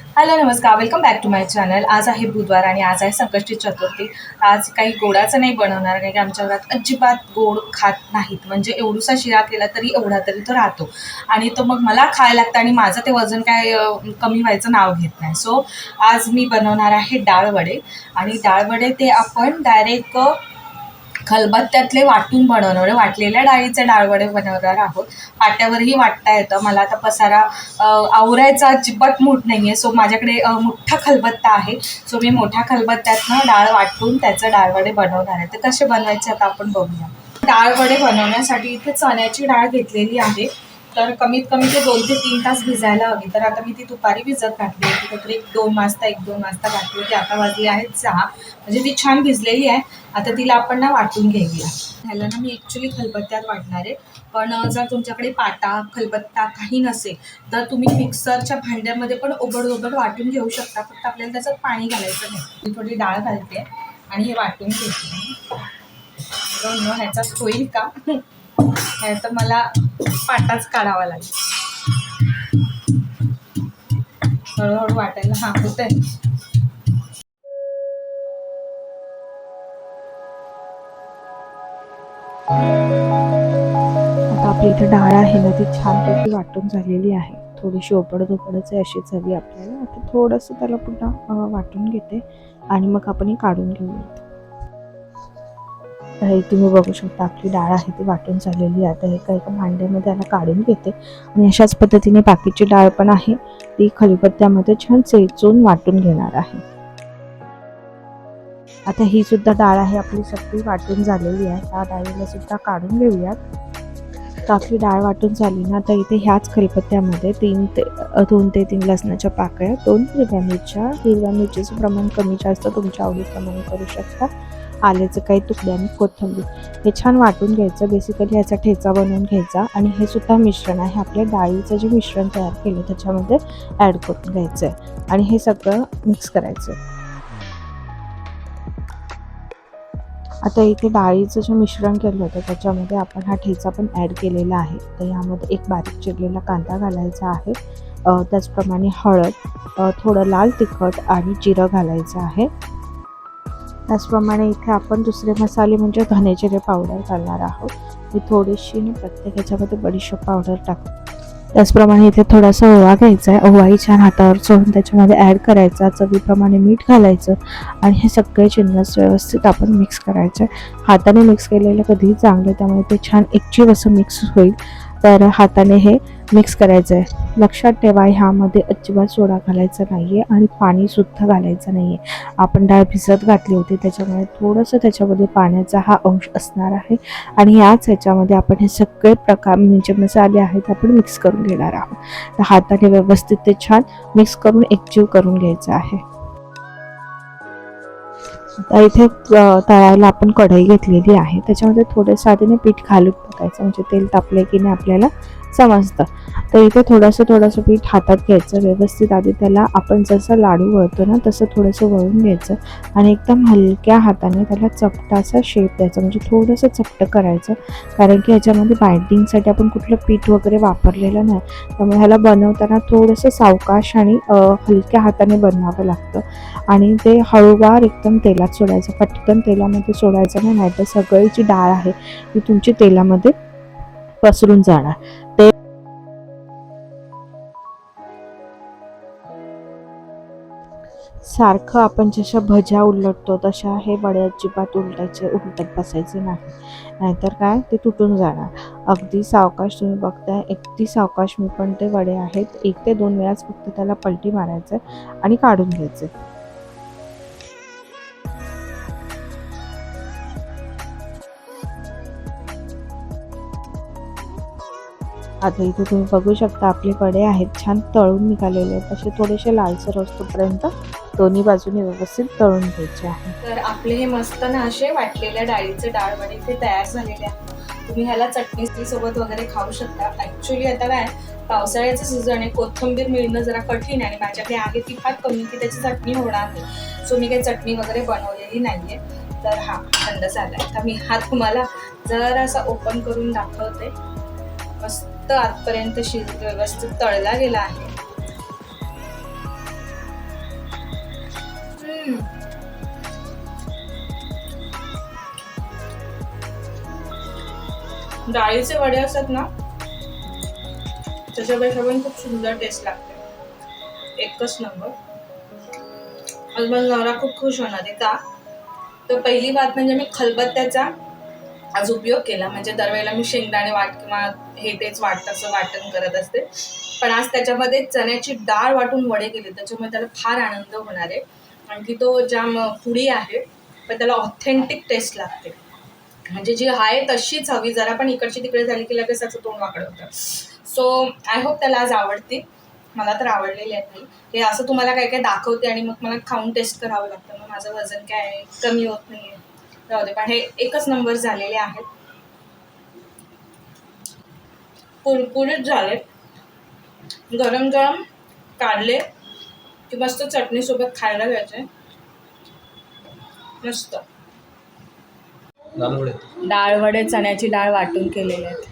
Hello नमस्कार. Welcome back to my channel आज आहे बुधवार आणि आज आहे संकष्टी चतुर्थी. आज काही गोडाचं नाही बनवणार कारण की आमच्या घरात अजिबात गोड खात नाहीत. म्हणजे एवढूसा शिरा केला तरी एवढा तरी तो राहतो. आणि तो मग मला खायला लागतं आणि माझं ते वजन काय कमी व्हायचं नाव घेत नाही. सो आज मी बनवणार आहे डाळवडे आणि डाळवडे ते आपण डायरेक्ट खलबत्त्यातले वाटून बनवणार वाटलेल्या डाळीचे डाळवडे बनवणार आहोत. पाट्यावरही वाटता येतं. मला आता पसारा आवरायचा अजिबात मूठ नाही आहे सो माझ्याकडे मोठा खलबत्ता आहे. सो मी मोठ्या खलबत्त्यातनं डाळ वाटून त्याचं डाळवडे बनवणार आहे. तर कसे बनवायचे आता आपण बघूया. डाळवडे बनवण्यासाठी इथे चण्याची डाळ घेतलेली आहे. तर कमीत कमी ते दोन ते तीन तास भिजायला हवी. तर आता मी ती दुपारी भिजत घातली होती. काहीतरी एक दोन वाजता एक दोन वाजता घातली होती. आता वाजली आहेत सहा. म्हणजे ती छान भिजलेली आहे. आता तिला आपण ना वाटून घेऊया. ह्याला ना मी ॲक्च्युली खलबत्त्यात वाटणार आहे. पण जर तुमच्याकडे पाटा खलबत्ता काही नसेल तर तुम्ही मिक्सरच्या भांड्यामध्ये पण ओबड उघड वाटून घेऊ शकता. फक्त आपल्याला त्याच्यात पाणी घालायचं नाही. मी थोडी डाळ घालते आणि हे वाटून घेते. ह्याचाच होईल का? नाही तर मला पाटाच काढावा लागेल. हळूहळू वाटायला हा होत आहे आता आपली इथे डाळ आहे ना ती छानपैकी वाटून झालेली आहे. थोडीशी ओपड धोपडच आहे अशी झाली आपल्याला. आता थोडंसं त्याला पुन्हा वाटून घेते आणि मग आपण हे काढून घेऊयात. आता हे तुम्ही बघू शकता आपली डाळ आहे ती वाटून झालेली आहे. आता हे एका एका भांड्यामध्ये त्याला काढून घेते. आणि अशाच पद्धतीने बाकीची डाळ पण आहे. ती खलबत्त्यामध्ये छान चेचून वाटून घेणार आहे. आता ही सुद्धा डाळ आहे आपली सगळी वाटून झालेली आहे. त्या डाळीला सुद्धा काढून घेऊयात. तर आपली डाळ वाटून झाली ना तर इथे ह्याच खलपत्त्यामध्ये तीन ते दोन ते तीन लसणाच्या पाकळ्या दोन हिरव्या मिरच्या. हिरव्या मिरचीचं प्रमाण कमी जास्त तुमच्या आवडीप्रमाणे करू शकता. आल्याचं काही तुकडे आणि कोथिंबीर. हे छान वाटून घ्यायचं. बेसिकली ह्याचा ठेचा बनवून घ्यायचा आणि हे सुद्धा मिश्रण आहे. आपल्या डाळीचं जे मिश्रण तयार केलं त्याच्यामध्ये ॲड करून घ्यायचं आहे आणि हे सगळं मिक्स करायचं आता इथे डाळीचं जे मिश्रण केलं होतं त्याच्यामध्ये आपण हा ठेचा पण ॲड केलेला आहे. तर यामध्ये एक बारीक चिरलेला कांदा घालायचा आहे. त्याचप्रमाणे हळद थोडं लाल तिखट आणि जिरं घालायचं आहे. त्याचप्रमाणे इथे आपण दुसरे मसाले म्हणजे धने जिरे पावडर घालणार आहोत. मी थोडीशी ना प्रत्येक ह्याच्यामध्ये बडीशेप पावडर टाकते. त्याचप्रमाणे इथे थोडासा ओवा घ्यायचा आहे. ओवाही छान हातावर चोळून त्याच्यामध्ये ॲड करायचा. चवीप्रमाणे मीठ घालायचं आणि हे सगळे जिन्नस व्यवस्थित आपण मिक्स करायचे. हाताने मिक्स केलेलं कधीही चांगलं त्यामुळे ते छान एकजीव असं मिक्स होईल. तर हाताने हे मिक्स करायचं आहे लक्षात ठेवा ह्यामध्ये अजिबात सोडा घालायचा नाही आहे आणि पाणीसुद्धा घालायचं नाही आहे आपण डाळ भिजत घातली होती त्याच्यामुळे थोडंसं त्याच्यामध्ये पाण्याचा हा अंश असणार आहे आणि याच ह्याच्यामध्ये आपण हे सगळे प्रकार म्हणजे मसाले आहेत आपण मिक्स करून घेणार आहोत. तर हाताने व्यवस्थित ते छान मिक्स करून एकजीव करून घ्यायचं आहे. आता इथे तळायला आपण कढई घेतलेली आहे. त्याच्यामध्ये थोडंसं आधीने पीठ घालून टाकायचं. म्हणजे तेल तापले की नाही आपल्याला समजतं. तर इथे थोडंसं थोडंसं पीठ हातात घ्यायचं. व्यवस्थित आधी त्याला आपण जसं लाडू वळतो ना तसं थोडंसं वळून घ्यायचं. आणि एकदम हलक्या हाताने त्याला चपटासा शेप द्यायचा. म्हणजे थोडंसं चपटं करायचं. कारण की ह्याच्यामध्ये बाइंडिंगसाठी आपण कुठलं पीठ वगैरे वापरलेलं नाही. त्यामुळे ह्याला बनवताना थोडंसं सावकाश आणि हलक्या हाताने बनवावं लागतं. आणि ते हळूवार एकदम तेलात सोडायचं. पटकन तेलामध्ये सोडायचं नाही नाहीतर सगळी जी डाळ आहे ती तुमची तेलामध्ये पसरून जाणार. ते सारखं आपण जशा भज्या उलटतो तशा हे वडे अजिबात उलटायचे उलटत बसायचे नाही. नाहीतर काय? ते तुटून जाणार. अगदी सावकाश तुम्ही बघताय अगदी सावकाश मी पण ते वडे आहेत. एक ते दोन वेळाच फक्त त्याला पलटी मारायचं आणि काढून घ्यायचे आता इथे तुम्ही बघू शकता आपले वडे आहेत छान तळून निघालेले आहेत. असे थोडेसे लालसर असतोपर्यंत दोन्ही बाजूने व्यवस्थित तळून घ्यायचे आहे. तर आपले हे मस्त ना असे वाटलेल्या डाळीचे डाळ वडे ते तयार झालेले आहे तुम्ही ह्याला चटणी सोबत वगैरे खाऊ शकता. ऍक्च्युली आता काय पावसाळ्याचं सीझन आहे. कोथिंबीर मिळणं जरा कठीण आहे आणि माझ्याकडे आहे ती फार कमी की त्याची चटणी होणार नाही. सो मी काही चटणी वगैरे बनवलेली नाही आहे तर हा थंड झाला आहे तर मी हा तुम्हाला जरा असा ओपन करून दाखवते. मस्त. आतपर्यंत शीत व्यवस्थित तळला गेला आहे. डाळीचे वडे असतात ना त्याच्यापेक्षा पण खूप सुंदर टेस्ट लागते. एकच नंबर आज माझा नवरा खूप खुश होणार आहे का? तर पहिली बात म्हणजे मी खलबत्त्याचा आज उपयोग केला. म्हणजे दरवेळेला मी शेंगदाणे वाट किंवा हे तेच वाटतं असं वाटण करत असते. पण आज त्याच्यामध्ये चण्याची डाळ वाटून वडे केले. त्याच्यामुळे त्याला फार आनंद होणार आहे. आणखी तो जाम पुडी आहे पण त्याला ऑथेंटिक टेस्ट लागते. म्हणजे जी आहे तशीच हवी. जरा पण इकडची तिकडे झाली की लगेच त्याचं तोंड वाकडं होतं. सो आय होप त्याला आज आवडते मला तर आवडलेली आहे नाही हे असं तुम्हाला काय काय दाखवते आणि मग मला खाऊन टेस्ट करावं लागतं. मग माझं वजन काय आहे, कमी होत नाही जाऊ दे पण हे एकच नंबर झालेले आहेत. कुरकुरीत झाले. गरम गरम काढले की मस्त चटणीसोबत खायला घ्यायचे. मस्त. लाल वडे. डाळ वडे चण्याची डाळ वाटून केलेले आहेत.